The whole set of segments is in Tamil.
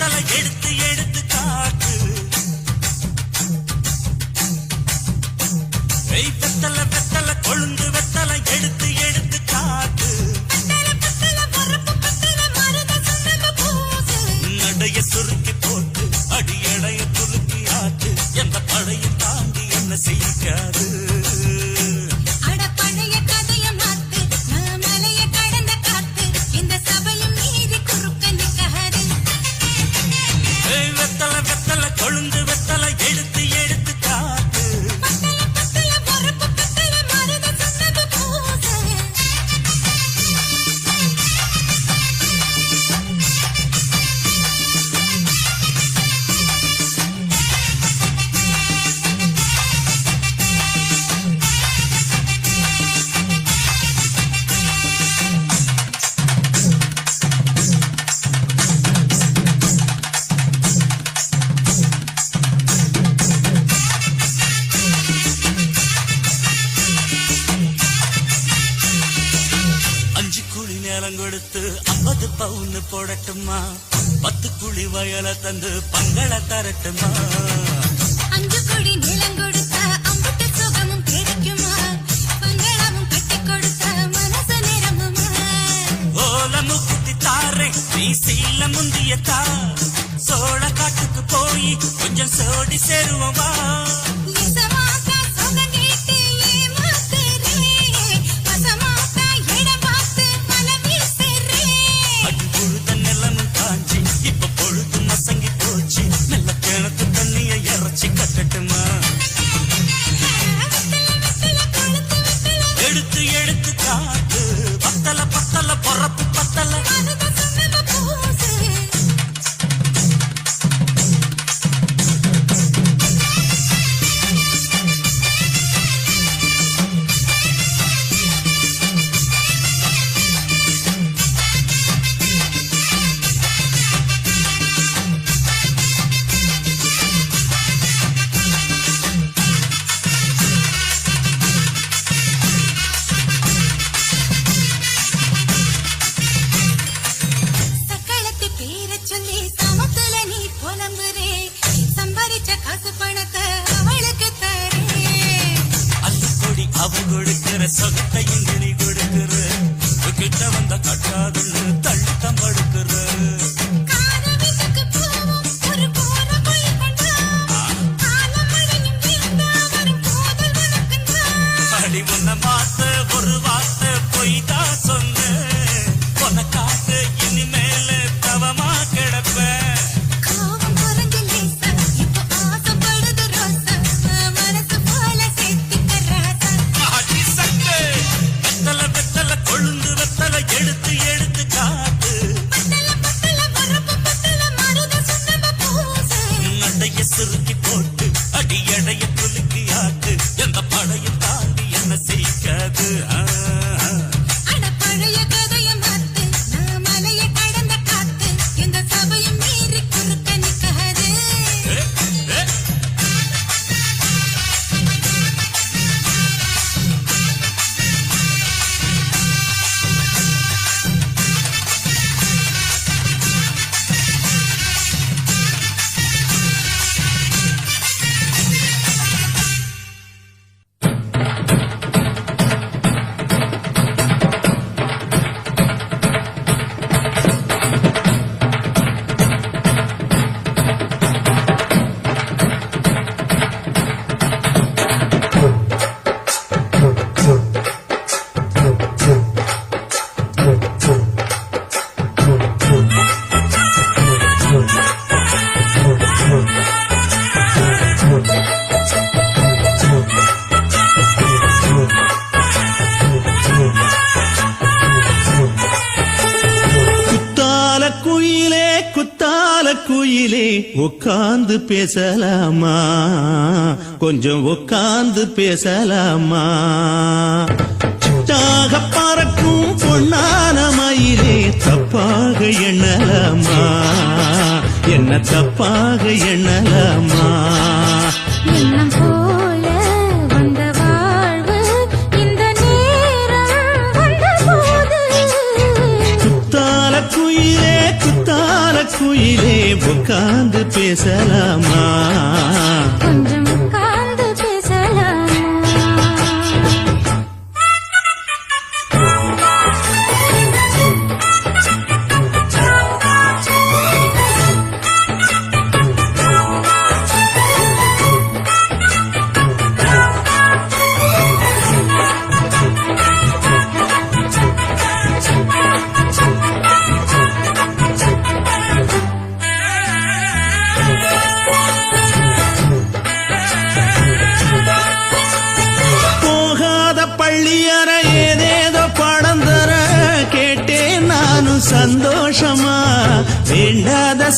கடலை எடுத்து எடுத்து காட்டு. வெய் வெத்தல கொழுந்து வெத்தலை எடுத்து எடுத்து காட்டு. நடைய சுருக்கி போட்டு அடியடைய துருக்கி ஆட்டு. எந்த படையும் தாண்டி என்ன செய்யாது? போடட்டுமா பத்து குழி வயல தந்து பங்கள தரட்டுமா அஞ்சு குடி நிலம் கொடுத்த அம்பட்டு சுகமும் கிடைக்குமா? பங்களாவும் கட்டி கொடுத்த மனசு நிரம்புமா ஓலமும் குத்தி தாரேன் நீ சீல முந்தியத்தா சோழ காட்டுக்கு போய் கொஞ்சம் சோடி சேருவமா? जादू அருகிலே உட்கார்ந்து பேசலாமா? கொஞ்சம் உட்காந்து பேசலாமா? சுத்தாக பறக்கும் பொன்னான மயிலே தப்பாக எண்ணலாமா? என்ன தப்பாக எண்ணலாமா? குயிலே உட்கார்ந்து பேசலாமா?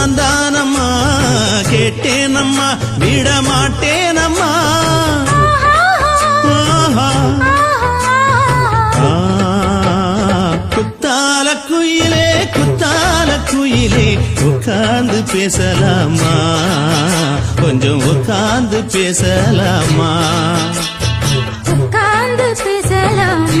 நான் தானம்மா கேட்டேனம்மா விட மாட்டேனம்மா குத்தால குயிலே குத்தால குயிலே. உட்கார்ந்து பேசலாமா? கொஞ்சம் உட்கார்ந்து பேசலாமா? உட்கார்ந்து பேசலாமா?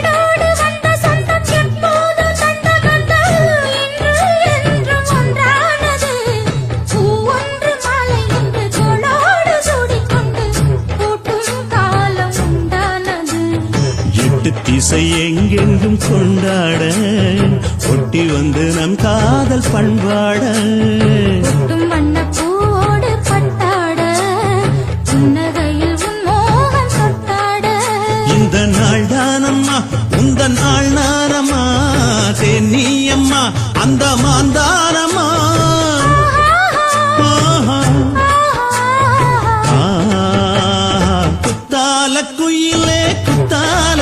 திசை எங்கெங்கும் கொண்டாட ஒட்டி வந்து நம் காதல் பண்பாட. இந்த நாள் தானம்மா உந்த நாள் நானம்மா தென்னியம்மா அந்த மாந்தானம்மா குத்தால குயிலே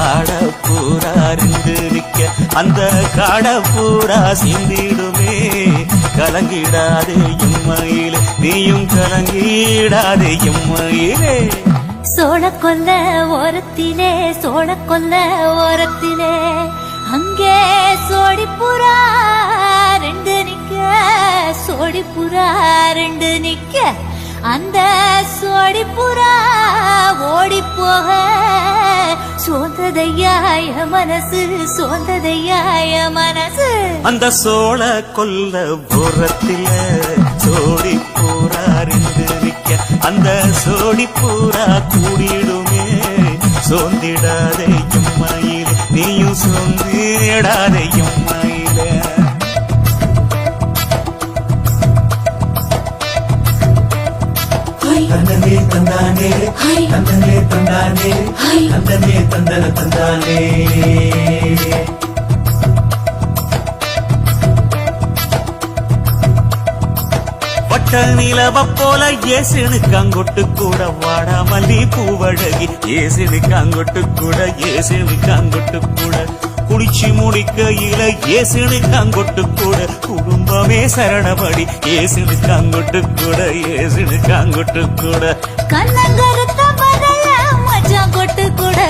காட பூரா இருந்து நிக்க அந்த காட பூரா சிந்திடுமே. கலங்கிடாதே எம்மையிலே நீயும் கலங்கிடாதே எம்மையிலே சோழ கொல்ல ஓரத்திலே சோழ கொல்ல ஓரத்திலே அங்கே சோடிப்புறா ரெண்டு நிக்க சோடிப்புறா ரெண்டு நிக்க அந்த சோடிப்புறா ஓடி போக சோந்ததையாய மனசு சோந்ததையாய மனசு. அந்த சோழ கொல்ல புறத்தில சோடி நிக்க அந்த சோடி பூரா கூடிடுமே. சோந்திடாதே எம்மையிலே நீயும் சோந்திடாதே எம்மையிலே. தந்தனே தந்தானே தந்தனே தந்தானே. தந்தனே தந்தன தந்தானே. வட்ட நிலவ போல ஏசுனுக்கு அங்கொட்டு கூட வாடாமல்லி பூவழகி ஏசுனுக்கு அங்கொட்டு கூட ஏசுனுக்கு அங்கொட்டு கூட. குளிச்சு முடிக்கையில ஏசுனுக்கு அங்கொட்டு கூட. குடும்பமே சரணபடி ஏசுனுக்கு அங்கொட்டு கூட ஏசுனுக்கு அங்கொட்டு கூட. கண்ணங்கருத்த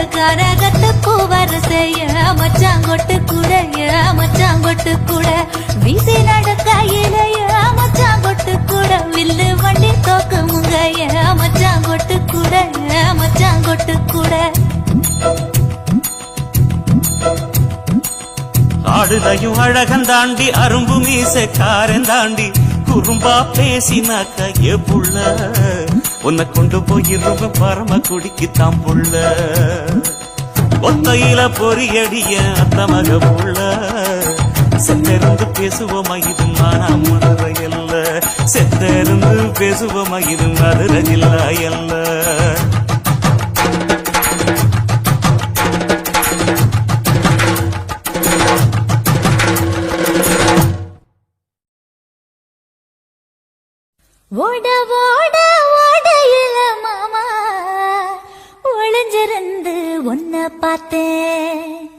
கரகத்து பூவர் செய்ய மச்சான் கொட்டு கூட ஏ கூட வீசி நடக்க இலைய மச்சாங்கொட்டு கூட வில்லு வண்டி தோக்கு முங்கைய மச்சாங்கொட்டு மச்சான் கொட்டு கூட ஏ கூட ஆடுதையும் அழகன் தாண்டி அரும்பு மீச காரன் தாண்டி குறும்பா பேசினாக்க எப்புள்ள உன்னை கொண்டு போயிருவ பரம குடிக்கு தாம் புள்ள. ஒத்தையில பொறியடிய அத்த மக புள்ள. செத்திருந்து பேசுவோமா இது நானா மதுரை அல்ல. செத்திருந்து பேசுவோமா இது மதுரை ஜில்லா அல்ல. ஓட ஓட உன்னை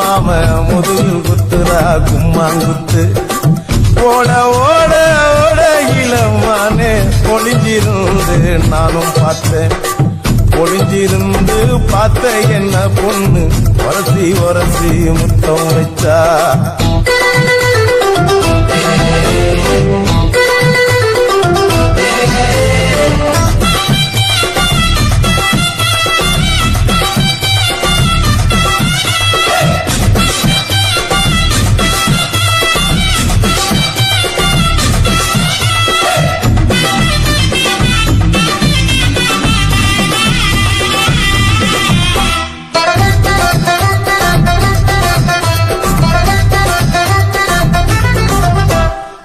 மாம முதுகில் குத்துறா கும்மாங்குத்து. ஓட ஓட ஓட இளமானே ஒளிஞ்சிருந்து நானும் பார்த்தேன். ஒளிஞ்சிருந்து பார்த்த என்ன பொண்ணு? உரசி உரசி முத்தம் வச்சா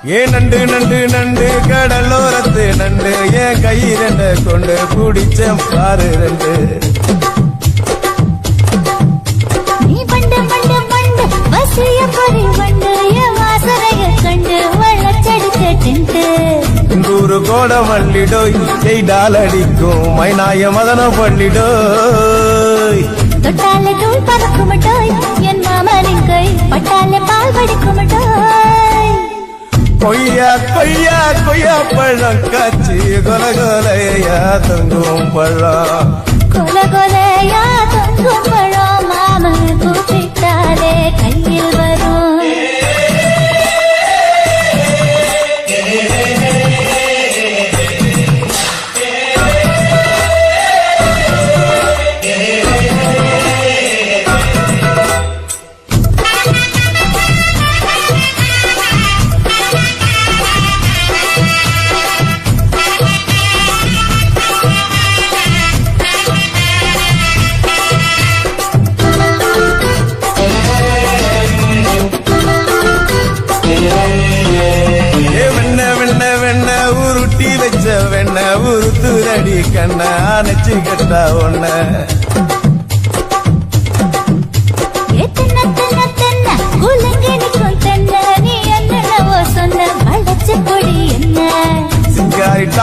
ஏ நண்டு நண்டு நண்டு கடலோரத்து நண்டு. என் கை ரெண்ட கொண்டு பிடிச்சேன் பாரு ரெண்டு நூறு கோட மல்லிடோய் செய்டால் அடிக்கும் மைனாய மதன பள்ளிடோய் தொட்டாலே தூள் பறக்குமட்டோய் என் மாமனின் கை பட்டாலே பால் வடிக்குமட்டோய். கொய்யா கொய்யா கொய்யா பழம் காய்ச்சி கொல கொலையா தங்கும் பழம். கொல கொலையா தங்கும் பழம் மாமன் கூப்பிட்டாலே கையில் வரும்.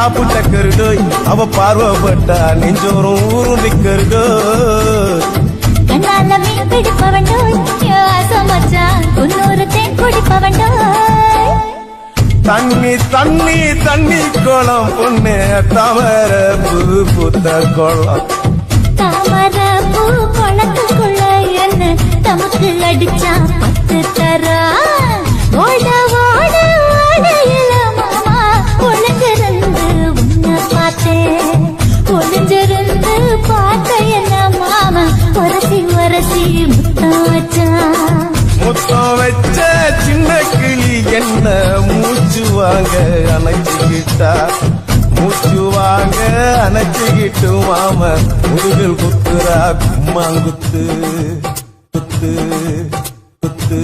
டாப்பு டக்கருடோய் அவ பார்வப்பட்டா நெஞ்சோறும் ஊரும் நிக்கருடோய் கண்ணால மீன் பிடிப்பவண்டோய் சமச்சான் குன்னூறு தேன் குடிப்பவண்டோய் தண்ணி தண்ணி தண்ணி குளம் பொண்ணு தாமர பூ பூத்த குளம். தாமர பூ குளத்துக்குள்ள என்ன? தமக்கு அடிச்சா பத்து தரா. ஓட அணைச்சுக்கிட்டு மாம முதுகில் குத்துரா கும்மாங்குத்து குத்து குத்து.